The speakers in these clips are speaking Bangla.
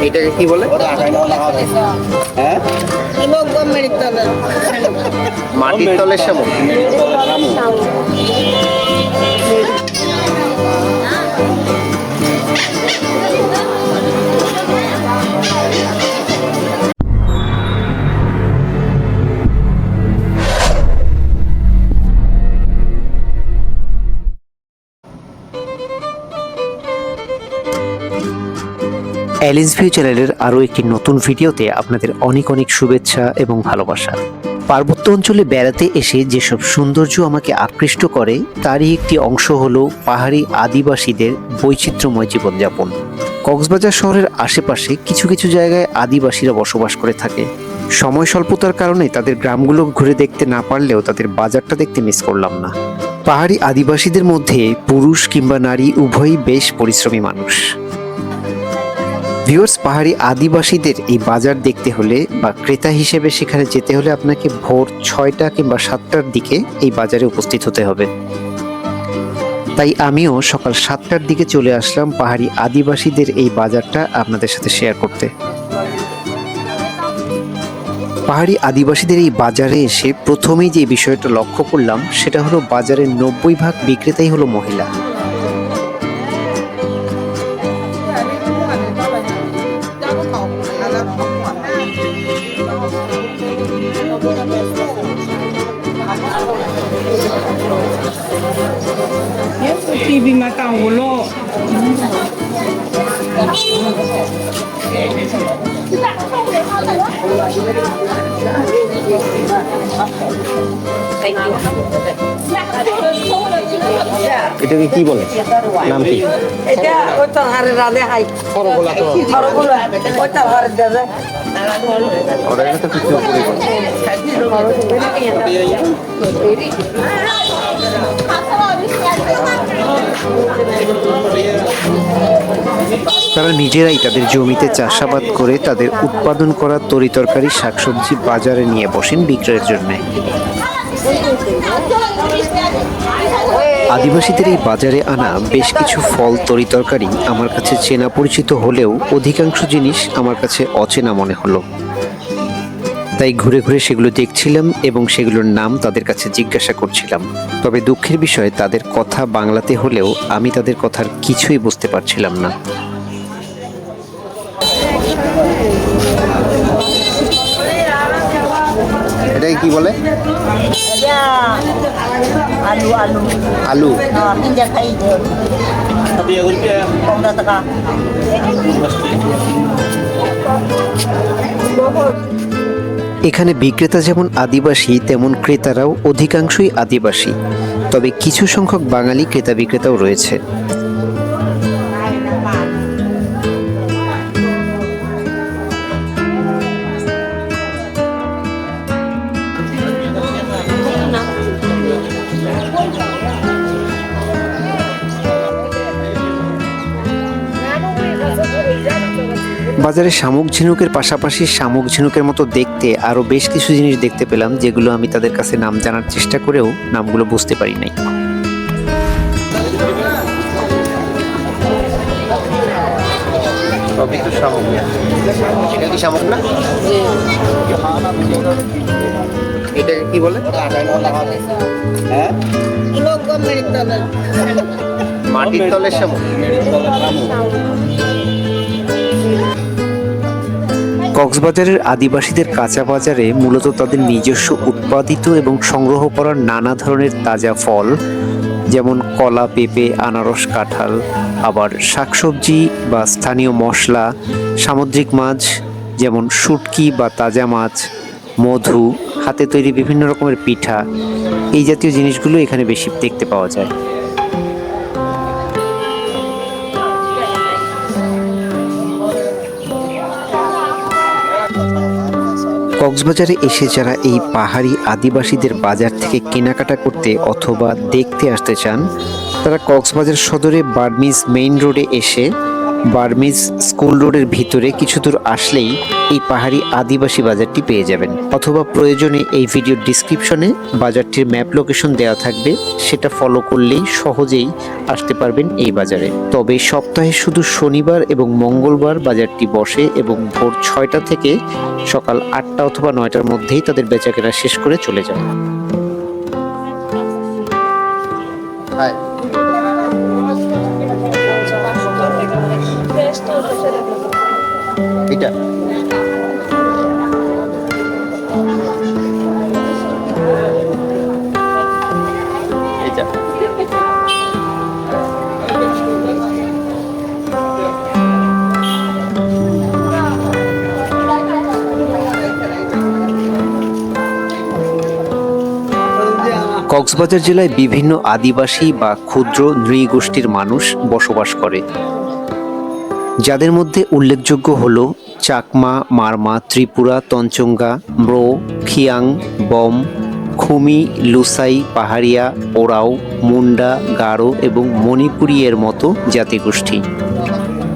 এটাকে কি বলে? হ্যাঁ? মাটির তলের শামুক অ্যালিস ভিউ চ্যানেলের আরও একটি নতুন ভিডিওতে আপনাদের অনেক অনেক শুভেচ্ছা এবং ভালোবাসা। পার্বত্য অঞ্চলে বেড়াতে এসে যেসব সৌন্দর্য আমাকে আকৃষ্ট করে, তারই একটি অংশ হল পাহাড়ি আদিবাসীদের বৈচিত্র্যময় জীবনযাপন। কক্সবাজার শহরের আশেপাশে কিছু কিছু জায়গায় আদিবাসীরা বসবাস করে থাকে। সময় স্বল্পতার কারণে তাদের গ্রামগুলো ঘুরে দেখতে না পারলেও তাদের বাজারটা দেখতে মিস করলাম না। পাহাড়ি আদিবাসীদের মধ্যে পুরুষ কিংবা নারী উভয়ই বেশ পরিশ্রমী মানুষ। ভিউয়ার্স, পাহাড়ি আদিবাসীদের এই বাজার দেখতে হলে বা ক্রেতা হিসেবে সেখানে যেতে হলে আপনাকে ভোর ছয়টা কিংবা সাতটার দিকে এই বাজারে উপস্থিত হতে হবে। তাই আমিও সকাল সাতটার দিকে চলে আসলাম পাহাড়ি আদিবাসীদের এই বাজারটা আপনাদের সাথে শেয়ার করতে। পাহাড়ি আদিবাসীদের এই বাজারে এসে প্রথমেই যে বিষয়টা লক্ষ্য করলাম সেটা হলো বাজারের নব্বই ভাগ বিক্রেতাই হলো মহিলা। TV mà tàu của lộ এটাকে কি বলে? নাম কি? এটা ওই তো হারে রাধে হাই। সরগোলা তো। খরগুলো ওই তো হারে ওটা তো কিছু করে নিজেরাই তাদের জমিতে চাষাবাদ করে তাদের উৎপাদন করা তরিতরকারি শাকসবজি বাজারে নিয়ে বসেন বিক্রয়ের জন্য। আদিবাসীদের এই বাজারে আনা বেশ কিছু ফল তরিতরকারি আমার কাছে চেনা পরিচিত হলেও অধিকাংশ জিনিস আমার কাছে অচেনা মনে হলো। তাই ঘুরে ঘুরে সেগুলো দেখছিলাম এবং সেগুলোর নাম তাদের কাছে জিজ্ঞাসা করছিলাম। তবে দুঃখের বিষয়, তাদের কথা বাংলাতে হলেও আমি তাদের কথার কিছুই বুঝতে পারছিলাম না। কি বলে? আলু টাকা। এখানে বিক্রেতা যেমন আদিবাসী তেমন ক্রেতারাও অধিকাংশই আদিবাসী। তবে কিছু সংখ্যক বাঙালি ক্রেতা বিক্রেতাও রয়েছে। বাজারে শামুক ঝিনুকের পাশাপাশি শামুক ঝিনুকের মতো দেখতে আরও বেশ কিছু জিনিস দেখতে পেলাম যেগুলো আমি তাদের কাছে নাম জানার চেষ্টা করেও নামগুলো বুঝতে পারি নাই। সবই তো শামুক। এটা কি শামুক না? এটাকে কি বলে? হ্যাঁ? মাটির তলের শামুক। কক্সবাজারের আদিবাসীদের কাঁচা বাজারে মূলত তাদের নিজস্ব উৎপাদিত এবং সংগ্রহ করার নানা ধরনের তাজা ফল, যেমন কলা, পেঁপে, আনারস, কাঁঠাল, আবার শাকসবজি বা স্থানীয় মশলা, সামুদ্রিক মাছ, যেমন শুটকি বা তাজা মাছ, মধু, হাতে তৈরি বিভিন্ন রকমের পিঠা। এই জাতীয় জিনিসগুলো এখানে বেশি দেখতে পাওয়া যায়। কক্সবাজারে এসে যারা এই পাহাড়ি আদিবাসীদের বাজার থেকে কেনাকাটা করতে অথবা দেখতে আসতে চান, তারা কক্সবাজার সদরে বার্মিজ মেইন রোডে এসে বার্মিজ স্কুল রোডের ভিতরে কিছু দূর আসলেই এই পাহাড়ি আদিবাসী বাজারটি পেয়ে যাবেন। অথবা প্রয়োজনে এই ভিডিওর ডিসক্রিপশনে বাজারটির ম্যাপ লোকেশন দেওয়া থাকবে, সেটা ফলো করলেই সহজেই আসতে পারবেন এই বাজারে। তবে সপ্তাহে শুধু শনিবার এবং মঙ্গলবার বাজারটি বসে এবং ভোর ছয়টা থেকে সকাল আটটা অথবা নয়টার মধ্যেই তাদের বেচাকেনা শেষ করে চলে যায়। এটা এটা। কক্সবাজার জেলায় বিভিন্ন আদিবাসী বা ক্ষুদ্র নৃগোষ্ঠীর মানুষ বসবাস করে। যাদের মধ্যে উল্লেখযোগ্য হল চাকমা, মারমা, ত্রিপুরা, তঞ্চঙ্গা ম্রো খিয়াং, বম, খুমি, লুসাই, পাহাড়িয়া, ওরাও, মুন্ডা, গারো এবং মণিপুরী এর মতো জাতিগোষ্ঠী।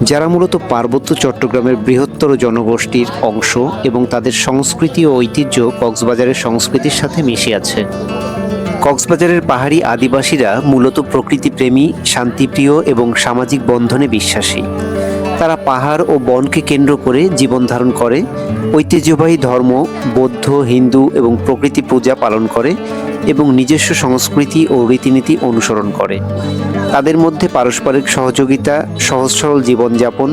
যারা মূলত পার্বত্য চট্টগ্রামের বৃহত্তর জনগোষ্ঠীর অংশ এবং তাদের সংস্কৃতি ও ঐতিহ্য কক্সবাজারের সংস্কৃতির সাথে মিশে আছে। কক্সবাজারের পাহাড়ি আদিবাসীরা মূলত প্রকৃতিপ্রেমী, শান্তিপ্রিয় এবং সামাজিক বন্ধনে বিশ্বাসী। তারা পাহাড় ও বনকে কেন্দ্র করে জীবন ধারণ করে, ঐতিহ্যবাহী ধর্ম, বৌদ্ধ, হিন্দু এবং প্রকৃতি পূজা পালন করে এবং নিজস্ব সংস্কৃতি ও রীতিনীতি অনুসরণ করে। তাদের মধ্যে পারস্পরিক সহযোগিতা, সহজ সরল জীবনযাপন,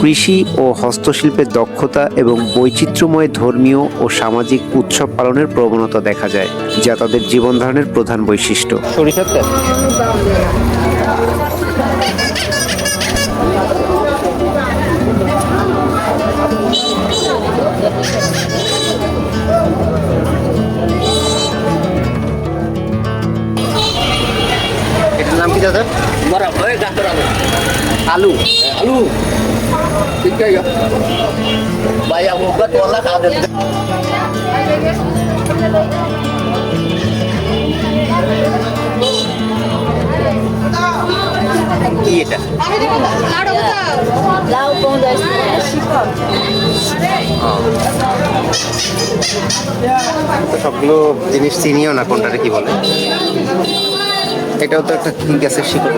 কৃষি ও হস্তশিল্পের দক্ষতা এবং বৈচিত্র্যময় ধর্মীয় ও সামাজিক উৎসব পালনের প্রবণতা দেখা যায়, যা তাদের জীবন ধারণের প্রধান বৈশিষ্ট্য। তেল দাদা আলু। Alu. Tiga ya. Bayang obat wala kada. কি এটা? লাউ কোন সবগুলো জিনিস চিনিও না কোনটারে কি বলে? এটাও তো একটা গ্যাসের শিকড়।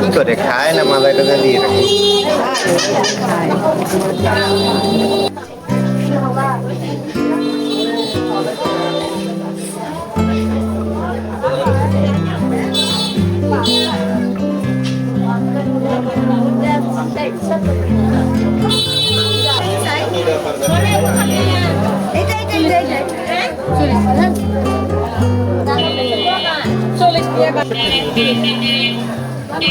কি করে? খায় না মাথাটা দিয়ে রাখে।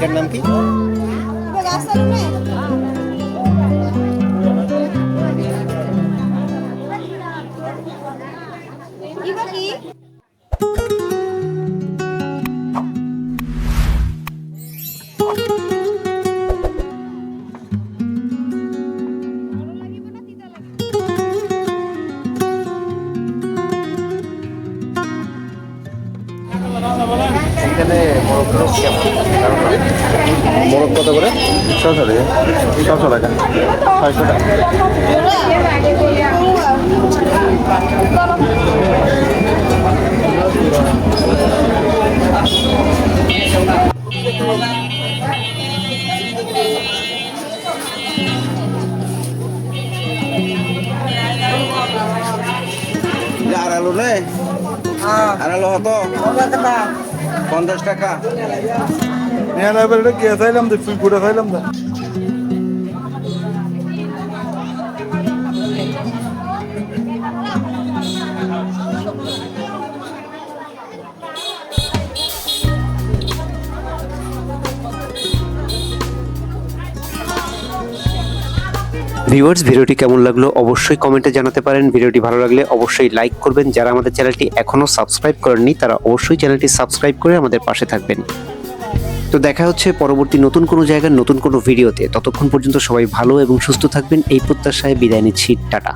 এটার নাম কি এখানে মোরগ কত করে? ছশো টাকা। ছশো টাকা। ছয়শো টাকা আড়ালো নে আড়ালো হতো? পঞ্চাশ টাকা। নিয়ে নেবার এটা কে চাইলাম তো ফুল ফুটে চাইলাম না ভিউয়ার্স ভিডিওটি কেমন লাগল অবশ্যই কমেন্টে জানাতে পারেন। ভিডিওটি ভালো লাগলে অবশ্যই লাইক করবেন। যারা আমাদের চ্যানেলটি এখনও সাবস্ক্রাইব করেননি, তারা অবশ্যই চ্যানেলটি সাবস্ক্রাইব করে আমাদের পাশে থাকবেন। তো দেখা হচ্ছে পরবর্তী নতুন কোনো জায়গার নতুন কোনো ভিডিওতে। ততক্ষণ পর্যন্ত সবাই ভালো এবং সুস্থ থাকবেন। এই প্রত্যাশায় বিদায় নিচ্ছি। টাটা।